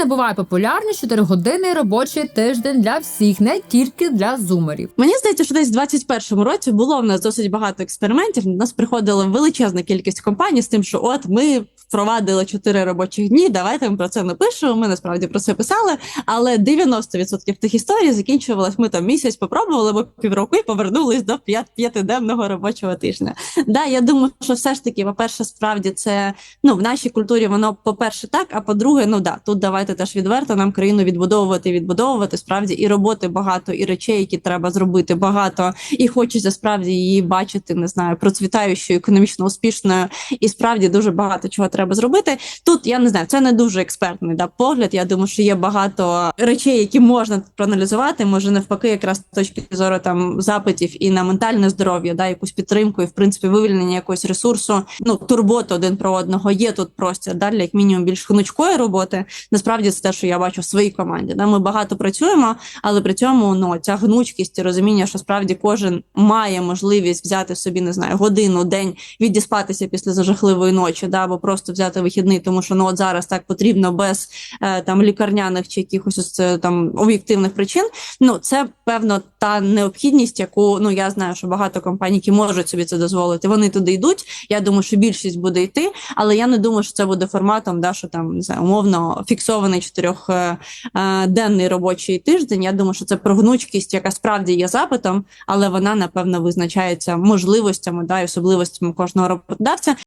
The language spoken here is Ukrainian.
набуває популярність 4 години робочий тиждень для всіх, не тільки для зумерів. Мені здається, що десь в 21-му році було в нас досить багато експериментів. До нас приходила величезна кількість компаній з тим, що от ми впровадили 4 робочих дні. Давайте ми про це напишемо. Ми насправді про це писали. Але 90% тих історій закінчувалось. Ми там місяць попробували або півроку і повернулись до п'ятиденного робочого тижня. Да, я думаю, що все ж таки, по-перше, справді це ну в нашій культурі воно по-перше так. А по-друге, ну да, тут давайте теж відверто нам країну відбудовувати, відбудовувати. Справді і роботи багато, і речей, які треба зробити багато, і хочеться справді її бачити, не знаю, процвітаючою, економічно успішною, і справді дуже багато чого треба зробити. Тут я не знаю, це не дуже експертний да, погляд. Я думаю, що є багато речей, які можна проаналізувати. Може, навпаки, якраз з точки зору там запитів і на ментальне здоров'я, да, якусь підтримку, і в принципі вивільнення якогось ресурсу, ну турботу один про одного. Є тут простір да, для як мінімум більш гнучкої роботи. Насправді це те, що я бачу в своїй команді. Да, ми багато працюємо, але при цьому ну ця гнучкість і розуміння, що справді кожен має можливість взяти собі, не знаю, годину, день відіспатися після зажахливої ночі, да, або просто взяти вихідний, тому що ну от зараз так потрібно без е, там лікарняних чи якихось е, там об'єктивних причин. Ну це певно та необхідність, яку ну я знаю, що багато компаній, які можуть собі це дозволити, вони туди йдуть. Я думаю, що більшість буде йти, але я не думаю, що це буде форматом, да, що там не знаю, умовно фіксований чотирьох е, робочий тиждень. Я думаю, що це про гнучкість, яка справді є запитом, але вона напевно визначається можливостями да, і особливостями кожного роботодавця.